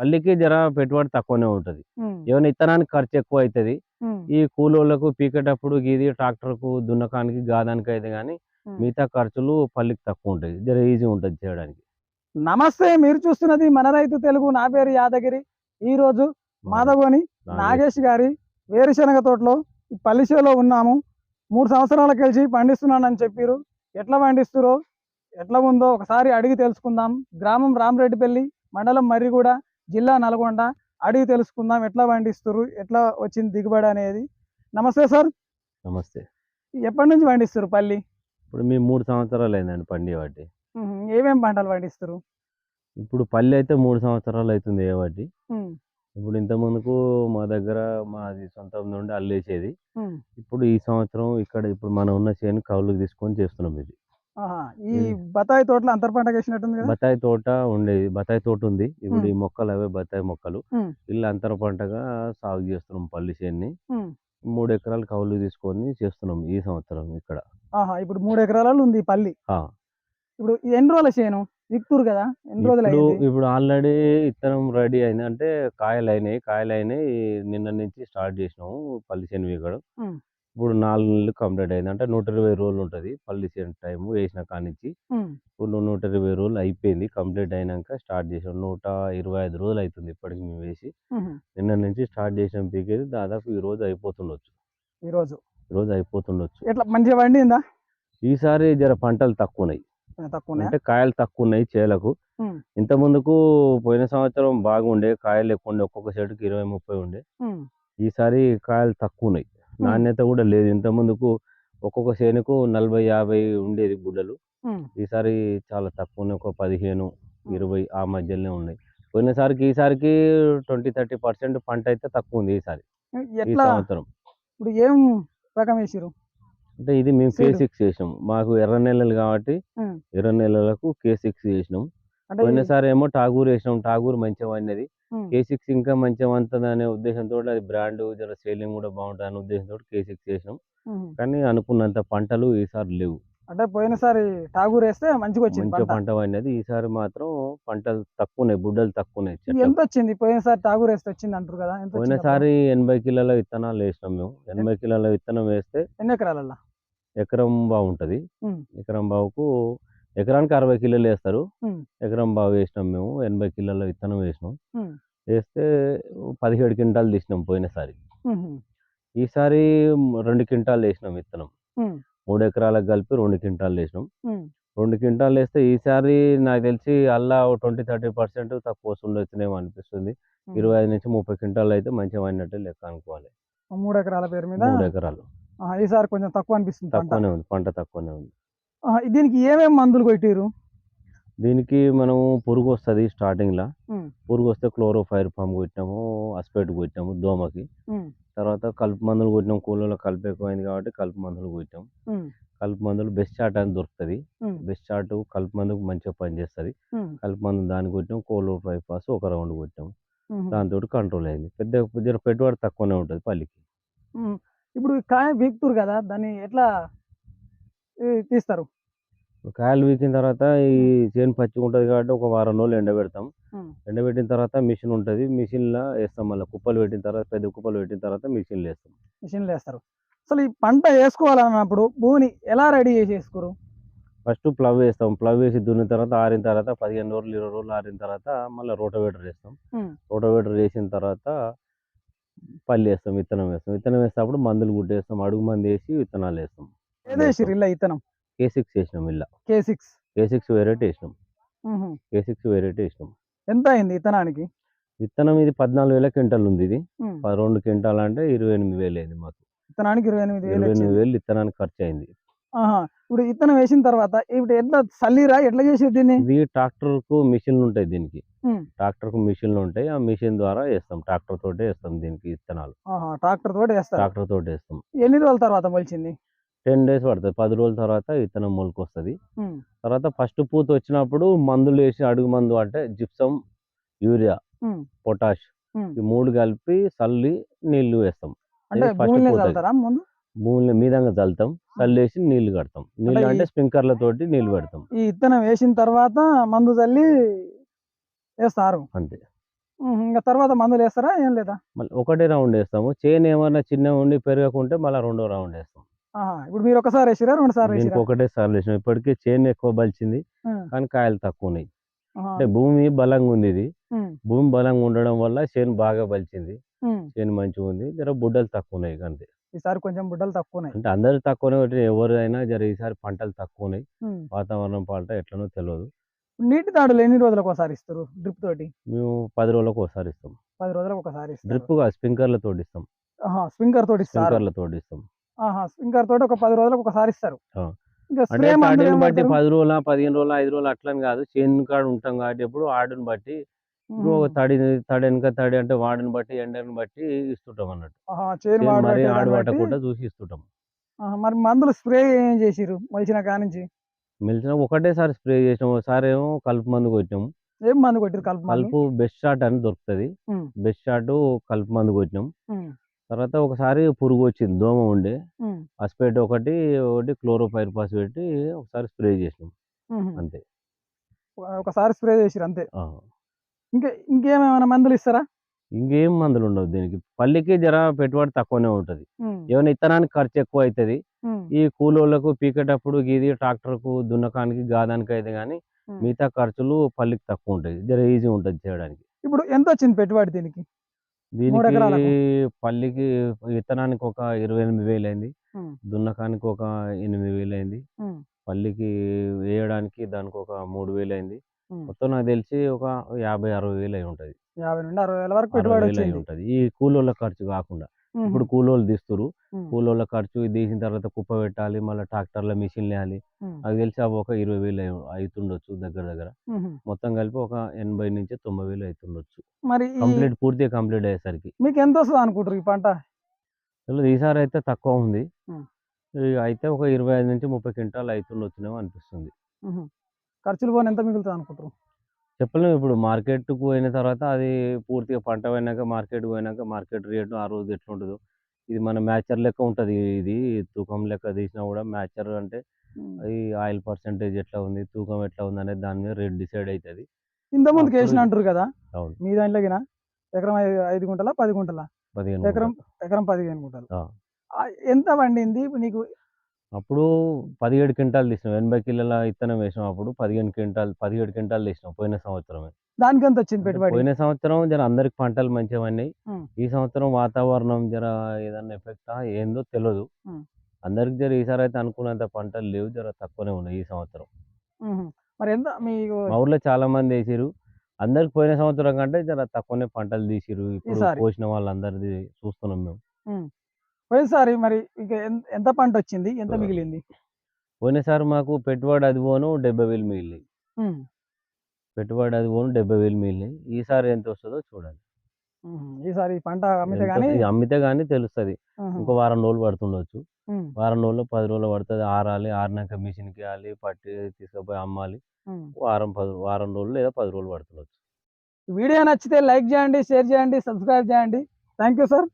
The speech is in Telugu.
పల్లికి జర పెట్టుబడి తక్కువనే ఉంటది. ఏమైనా ఇత్తనానికి ఖర్చు ఎక్కువ అవుతుంది ఈ కూలోళ్ళకు పీకేటప్పుడు ఇది ట్రాక్టర్కు దున్నకానికి గాదానికి అయితే ఉమ్. మిగతా ఖర్చులు పల్లికి తక్కువ ఉంటాయి జర ఈజీ ఉంటుంది చేయడానికి. నమస్తే మీరు చూస్తున్నది మన రైతు తెలుగు. నా పేరు యాదగిరి. ఈ రోజు మాధవని నాగేష్ గారి వేరుశనగ తోటలో పల్లిసేలో ఉన్నాము. మూడు సంవత్సరాల కలిసి పండిస్తున్నానని చెప్పారు. ఎట్లా పండిస్తురో ఎట్లా ఉందో ఒకసారి అడిగి తెలుసుకుందాం. గ్రామం రామరెడ్డిపల్లి మండలం మర్రిగూడ. జిల్లా నల్గొండ అడిగి తెలుసుకుందాం ఎట్లా పండిస్తురు ఎట్లా వచ్చింది దిగుబడి అనేది. నమస్తే సార్. నమస్తే. ఎప్పటి నుంచి పండిస్తారు పల్లి? ఇప్పుడు మీ మూడు సంవత్సరాలు అయిందండి పండి వాటి ఉహు, ఏమేం పంటలు పండిస్తారు ఇప్పుడు పల్లి అయితే మూడు సంవత్సరాలు అవుతుంది ఏ వాటి ఇప్పుడు ఇంత ముందుకు మా దగ్గర మాది సొంతం నుండి అల్లేసేది. ఇప్పుడు ఈ సంవత్సరం ఇక్కడ ఇప్పుడు మనం ఉన్న చేను కౌలుకి తీసుకొని చేస్తున్నాం ఇది. ఈ. బత్తాయి తోటలో అంతర్ పంట వేసినట్టుంది కదా? బత్తాయి తోట ఉండేది. బత్తాయి తోట ఉంది. ఇప్పుడు. ఈ మొక్కలు అవే బత్తాయి మొక్కలు. ఇల్లు అంతర పంటగా సాగు చేస్తున్నాం పల్లి చేన్ని. మూడు ఎకరాలు కౌలు తీసుకొని చేస్తున్నాం ఈ సంవత్సరం ఇక్కడ. ఆహా ఇప్పుడు మూడు ఎకరాలలో ఉంది పల్లి. ఇప్పుడు ఎన్ని రోజుల చేను? విక్తురు కదా? ఎన్ని రోజులు ఇప్పుడు ఆల్రెడీ ఇత్తనం రెడీ అయింది. అంటే కాయలు అయినాయి. కాయలు అయినాయి. నిన్న నుంచి స్టార్ట్ చేసినాము పల్లి చేను ఉమ్. ఇప్పుడు నాలుగు నెలలు కంప్లీట్ అయింది. అంటే నూట ఇరవై రోజులు ఉంటుంది పల్లి చేను టైం వేసిన కానించి. ఇప్పుడు నూట ఇరవై రోజులు అయిపోయింది. కంప్లీట్ అయినాక స్టార్ట్ చేసాం నూట ఇరవై ఐదు రోజులు అవుతుంది ఇప్పటికి మేము వేసి. నిన్న నుంచి స్టార్ట్ చేసాం పీకేది. దాదాపు ఈ రోజు అయిపోతుండొచ్చు. ఈ రోజు? ఈ రోజు అయిపోతుండొచ్చు. ఎట్లా? మంచిగా పండిందా? ఈసారి జర పంటలు తక్కువ ఉన్నాయి అంటే కాయలు తక్కువ ఉన్నాయి చేలకు. ఇంత ముందుకు పోయిన సంవత్సరం బాగుండే. కాయలు ఎక్కువ ఉండే. ఒక్కొక్క చెట్టుకి ఇరవై ముప్పై ఉండే. ఈసారి కాయలు తక్కువ ఉన్నాయి నాణ్యత కూడా లేదు. ఇంత ముందుకు ఒక్కొక్క చేనుకు నలభై యాభై ఉండేది గుడ్డలు. ఈసారి చాలా తక్కువ ఉన్నాయి. ఒక పదిహేను ఇరవై ఆ మధ్యలోనే ఉన్నాయి. పోయినసారికి ఈసారికి ట్వంటీ థర్టీ పర్సెంట్ పంట అయితే తక్కువ ఉంది ఈసారి. ఈ సంవత్సరం. ఇప్పుడు ఏం రకం వేసిరు అంటే ఇది మేము కే. సిక్స్ చేసినాం. మాకు ఎర్ర నెలలు కాబట్టి. ఎర్ర నెలలకు కే సిక్స్ చేసినాం. పోయినసారి ఏమో టాగూర్ వేసినాం. టాగూర్ మంచిగా పడినది. కే సిక్స్ ఇంకా మంచిగా వంతుంది అనే ఉద్దేశంతో అది బ్రాండ్ జర సేలింగ్ కూడా బాగుంటుంది అనే ఉద్దేశంతో కే సిక్స్ చేసినాం. కానీ అనుకున్నంత పంటలు ఈసారి లేవు. అంటే పోయినసారి టాగూర్ వేస్తే మంచిగా వచ్చింది మంచిగా పంట. పడినది. ఈసారి మాత్రం పంటలు తక్కువ ఉన్నాయి బుడ్డలు తక్కువ ఉన్నాయి ఇది చెట్లకు. ఎంత వచ్చింది పోయినసారి టాగూర్ వేస్తే వచ్చింది అంటారు కదా పోయినసారి ఎనభై కిలోల విత్తనాలు వేసినాం మేము. ఎనభై కిలోల విత్తనం వేస్తే? ఎన్ని ఎకరాలల్లో? ఎకరం బాగుంటది. ఎకరం బావుకు ఎకరానికి అరవై కిలోలు వేస్తారు. ఎకరం బావు వేసినాం మేము ఎనభై కిలోల విత్తనం వేసినాం. వేస్తే పదిహేడు క్వింటాలు తీసినాం పోయినసారి. ఈసారి రెండు క్వింటాలు వేసినాం విత్తనం. మూడు ఎకరాలకు కలిపి రెండు క్వింటాలు వేసినాం. రెండు క్వింటాలు వేస్తే ఈసారి నాకు తెలిసి అల్లా ట్వంటీ థర్టీ పర్సెంట్ తక్కువ వస్తుండొచ్చునేమో అనిపిస్తుంది. ఇరవై ఐదు నుంచి ముప్పై క్వింటాలు అయితే మంచిగా పడినట్టే లెక్క అనుకోవాలి మూడు ఎకరాల పేరు మీద మూడు ఎకరాలు ఈసారి కొంచెం తక్కువ అనిపిస్తుంది తక్కువనే ఉంది పంట తక్కువనే ఉంది దీనికి ఏమేమి మందులు కొట్టిరు దీనికి మనం పురుగు వస్తుంది స్టార్టింగ్లో. పురుగు వస్తే క్లోరోఫైర్ ఫామ్ కొట్టినాము అస్పేట్ కొట్టినాము దోమకి. తర్వాత కలుపు మందులు కొట్టినాం కూలలో కలుపు ఎక్కువైంది కాబట్టి కలుపు మందులు కొట్టినాం ఉమ్. కలుపు మందులు బెస్ట్ చాట్ అని దొరుకుతుంది. బెస్ట్ చాట్ కలుపు మందుకు మంచిగా పనిచేస్తుంది. కలుపు మందు దాన్ని కొట్టినాం కోలో ఫైవ్ పాస్ ఒక రౌండ్ కొట్టినాం ఉమ్. దాంతో కంట్రోల్ అయింది పెద్ద పెట్టుబడి తక్కువనే ఉంటుంది పల్లికి. ఇప్పుడు కాయ వీక్తురు కదా దాన్ని ఎట్లా తీస్తారు. కాయలు వీకిన తర్వాత ఈ చేను పచ్చిగా ఉంటుంది కాబట్టి ఒక వారం రోజులు ఎండబెడతాం. ఎండబెట్టిన తర్వాత మిషన్ ఉంటుంది. మిషన్లో వేస్తాం మళ్ళీ. కుప్పలు పెట్టిన తర్వాత పెద్ద కుప్పలు పెట్టిన తర్వాత మిషన్లో వేస్తాం. మిషన్లు వేస్తారు. అసలు ఈ పంట వేసుకోవాలన్నప్పుడు భూమిని ఎలా రెడీ చేసి వేసుకోరు ఫస్ట్ ప్లవ్ వేస్తాం. ప్లవ్ వేసి దున్నిన తర్వాత ఆరిన తర్వాత పదిహేను రోజులు ఇరవై రోజులు ఆరిన తర్వాత మళ్ళీ రోటోవేటర్ వేస్తాం. రోటోవేటర్ వేసిన తర్వాత పల్లి వేస్తాం విత్తనం వేస్తాం. విత్తనం వేసేటప్పుడు మందులు గుడ్డేస్తాం అడుగు మంది వేసి విత్తనాలు వేస్తాం. ఏదో వేసిరు ఇలా ఇత్తనం కే సిక్స్ వేసినాం ఇలా. K six K six variety వేసినాం. కే సిక్స్ వెరైటీ వేసినాం. ఎంత అయింది ఇత్తనానికి విత్తనం ఇది పద్నాలుగు వేల క్వింటల్ ఉంది ఇది. రెండు క్వింటాల్ అంటే ఇరవై ఎనిమిది వేలు అయింది మాకు. ఇత్తనానికి ఇరవై ఎనిమిది వేలు ఇరవై ఎనిమిది. వేలు విత్తనానికి ఖర్చు అయింది. ఇప్పుడు ఇత్తనం వేసిన తర్వాత ఇప్పుడు ఎట్లా చల్లిరా? ఎట్లా చేసేది దీన్ని? ఇది ట్రాక్టర్కు మిషన్లు ఉంటాయి దీనికి. ట్రాక్టర్కు మిషన్లు ఉంటాయి. ఆ మిషన్ ద్వారా వేస్తాం. ట్రాక్టర్ తోటే వేస్తాం దీనికి విత్తనాలు ట్రాక్టర్ తోటి వేస్తారు. ట్రాక్టర్ తోటి వేస్తాం. ఎన్ని రోజుల తర్వాత మొలిచింది? టెన్ డేస్ పడుతుంది. పది రోజుల తర్వాత విత్తనం మొలక వస్తుంది ఉమ్. తర్వాత ఫస్ట్ పూత వచ్చినప్పుడు మందులు వేసి అడుగు మందు అంటే జిప్సం యూరియా. పొటాష్. ఈ మూడు కలిపి చల్లి నీళ్ళు వేస్తాం. భూమిని మీదంగా చల్లుతాం. చల్లేసి నీళ్ళు కడతాం. నీళ్ళు అంటే స్ప్రింక్లర్ల తోటి నీళ్ళు పెడతాం ఈ ఇత్తనం వేసిన తర్వాత మందు చల్లి వేస్తారు. అంతే. ఇంకా తర్వాత మందులు వేస్తారా? ఏం లేదా? మళ్ళీ ఒకటే రౌండ్ వేస్తాము. చేను ఏమన్నా చిన్న ఉండి పెరగకుంటే మళ్ళీ రెండో రౌండ్ వేస్తాం. ఇప్పుడు మీరు ఒకసారి వేసిరా రెండు సార్లు దీనికి ఒకటే సార్లు వేసినాం ఇప్పటికీ చేను ఎక్కువ బలిచింది కానీ కాయలు తక్కువ ఉన్నాయి అంటే భూమి బలంగా ఉంది ఇది భూమి బలంగా ఉండడం వల్ల చేను బాగా బలిచింది. చేను మంచిగా ఉంది జర బుడ్డలు తక్కువ ఉన్నాయి అంతే. ఈసారి కొంచెం బుడ్డలు తక్కువ ఉన్నాయి అంటే అందరు తక్కువనే ఎవరైనా జర ఈసారి పంటలు తక్కువ ఉన్నాయి. వాతావరణం పంట ఎట్లనో తెలియదు నీటి దాడులు ఎన్ని రోజులకు ఒకసారి ఇస్తారు డ్రిప్ తోటి? మేము పది రోజులకు ఒకసారి ఇస్తాం. పది రోజులకు ఒకసారి డ్రిప్ తోటి ఇస్తాం. స్ప్రింకర్ తోటి ఇస్తారు? స్ప్రింకర్ల తోటి ఇస్తాం. స్ప్రింకర్ తోటి ఒక పది రోజులకు ఒకసారి ఇస్తారు. అంటే బట్టి? పది రోజుల పదిహేను రోజులు ఐదు రోజులు అట్లని కాదు. చేను కాడ ఉంటాం కాబట్టి ఎప్పుడు ఆడుని బట్టి. తడి తడి వెనక తడి అంటే వాడిని బట్టి ఎండని బట్టి ఇస్తుంటాం అన్నట్టు. మరి ఆడు పట్టకుండా చూసి ఇస్తుంటాం. మరి మందులు స్ప్రే ఏం చేసిరు మొలిచిన కానించి? మెలిసిన ఒకటేసారి స్ప్రే చేసినాం. ఒకసారి ఏమో కలుపు మందు కొట్టినాం. ఏం మందు కొట్టిరు కలుపు కలుపు బెస్ట్ షాట్ అని దొరుకుతుంది. బెస్ట్ షాట్ కలుపు మందు కొట్టినాం. తర్వాత ఒకసారి పురుగు వచ్చింది దోమ ఉండే. అస్పేట్ ఒకటి ఒకటి క్లోరోపైర్పాస్ పెట్టి ఒకసారి స్ప్రే చేసినాం. అంతే. ఒకసారి స్ప్రే చేసిరు అంతే. ఇంకా ఇంకేమైనా మందులు ఇస్తారా? ఇంకేం మందులు ఉండవు దీనికి. పల్లికి జర పెట్టుబడి తక్కువనే ఉంటుంది. ఏమైనా ఇత్తనానికి ఖర్చు ఎక్కువ అవుతుంది ఈ కూలోళ్ళకు పీకేటప్పుడు ఇది ట్రాక్టర్కు దున్నకానికి గాదానికి అయితే కానీ. మిగతా ఖర్చులు పల్లికి తక్కువ ఉంటాయి. జర ఈజీ ఉంటుంది చేయడానికి. ఇప్పుడు ఎంత వచ్చింది పెట్టుబడి దీనికి? దీనికి? పల్లికి విత్తనానికి ఒక ఇరవై ఎనిమిది వేలు అయింది దున్నకానికి ఒక ఎనిమిది వేలు అయింది పల్లికి వేయడానికి దానికి ఒక మూడు వేలు అయింది. మొత్తం నాకు తెలిసి ఒక యాభై అరవై వేలు అయి ఉంటుంది. యాభై నుండి అరవై వేల వరకు పెట్టుబడి ఉంటుంది. ఈ కూలోళ్ళ ఖర్చు కాకుండా. ఇప్పుడు కూలోళ్ళు తీస్తురు కూలోళ్ళ ఖర్చు ఇది తీసిన తర్వాత కుప్ప పెట్టాలి మళ్ళీ ట్రాక్టర్ల మిషన్లు వేయాలి నాకు తెలిసి అవి ఒక ఇరవై వేలు అవుతుండొచ్చు దగ్గర దగ్గర. మొత్తం కలిపి ఒక ఎనభై నుంచి తొంభై వేలు అవుతుండొచ్చు మరి కంప్లీట్ పూర్తిగా కంప్లీట్ అయ్యేసరికి. మీకు ఎంత వస్తుంది అనుకుంటారు ఈ పంట? ఈసారి అయితే తక్కువ ఉంది. అయితే ఒక ఇరవై ఐదు నుంచి ముప్పై క్వింటాలు అవుతుండొచ్చునేమో అనిపిస్తుంది. ఖర్చులు పోని ఎంత మిగులుతుంది అనుకుంటారు చెప్పలేము. ఇప్పుడు మార్కెట్కు పోయిన తర్వాత అది పూర్తిగా పంట పోయినాక మార్కెట్ పోయినాక మార్కెట్ రేటు ఆ రోజు ఎట్లా ఉంటుందో ఇది మన మ్యాచర్ లెక్క ఉంటుంది ఇది. తూకం లెక్క తీసినా కూడా మ్యాచర్ అంటే. అది ఆయిల్ పర్సంటేజ్ ఎట్లా ఉంది తూకం ఎట్లా ఉంది అనేది దాని మీద రేట్ డిసైడ్ అవుతుంది ఇంత ముందుకు అప్పుడు వేసిన అంటారు కదా! అవును. మీ దాంట్లో గిన ఎకరం ఐదు- గుంటల పది గుంటల? పదిహేను ఎకరం. ఎకరం పదిహేను గుంటలు. ఎంత పండింది? నీకు అప్పుడు పదిహేడు క్వింటాలు తీసినాం. ఎనభై కిలోల ఇత్తనం వేసినాం అప్పుడు పదిహేను క్వింటాల్ పదిహేడు క్వింటాలు తీసినాం పోయిన సంవత్సరమే. దానికి ఎంత వచ్చింది పెట్టుబడి? పోయిన సంవత్సరం జర అందరికి పంటలు మంచిగా ఉమ్. ఈ సంవత్సరం వాతావరణం జర ఏదన్నా ఎఫెక్ట్ ఏందో తెలియదు. అందరికి జర ఈసారి అయితే అనుకున్నంత పంటలు లేవు జర తక్కువనే ఉన్నాయి ఈ సంవత్సరం. మరి ఎంత మీకు మా ఊర్లో చాలా మంది వేసిరు అందరికి పోయిన సంవత్సరం కంటే జర తక్కువనే పంటలు తీసిరు ఇప్పుడు? పోసిన వాళ్ళందరిది చూస్తున్నాం మేము. పోయినసారి మరి ఇక ఎంత పంట వచ్చింది? ఎంత. మిగిలింది? పోయినసారి మాకు పెట్టుబడి అది పోను డెబ్బై వేలు మిగిలినాయి. పెట్టుబడి అది పోను డెబ్బై వేలు మిగిలినాయి ఈసారి ఎంత వస్తుందో చూడాలి. ఈసారి పంట అమ్మితే కానీ? అమ్మితే కానీ తెలుస్తుంది. ఇంకో వారం రోజులు పడుతుండొచ్చు. వారం రోజులు పది రోజులు పడుతుంది. ఆరాలి ఆరినాక మిషన్కి వేయాలి పట్టి తీసుకుపోయి అమ్మాలి. వారం పది వారం రోజులు లేదా పది రోజులు పడుతుండొచ్చు. వీడియో నచ్చితే లైక్ చేయండి షేర్ చేయండి సబ్స్క్రైబ్ చేయండి. Thank you sir.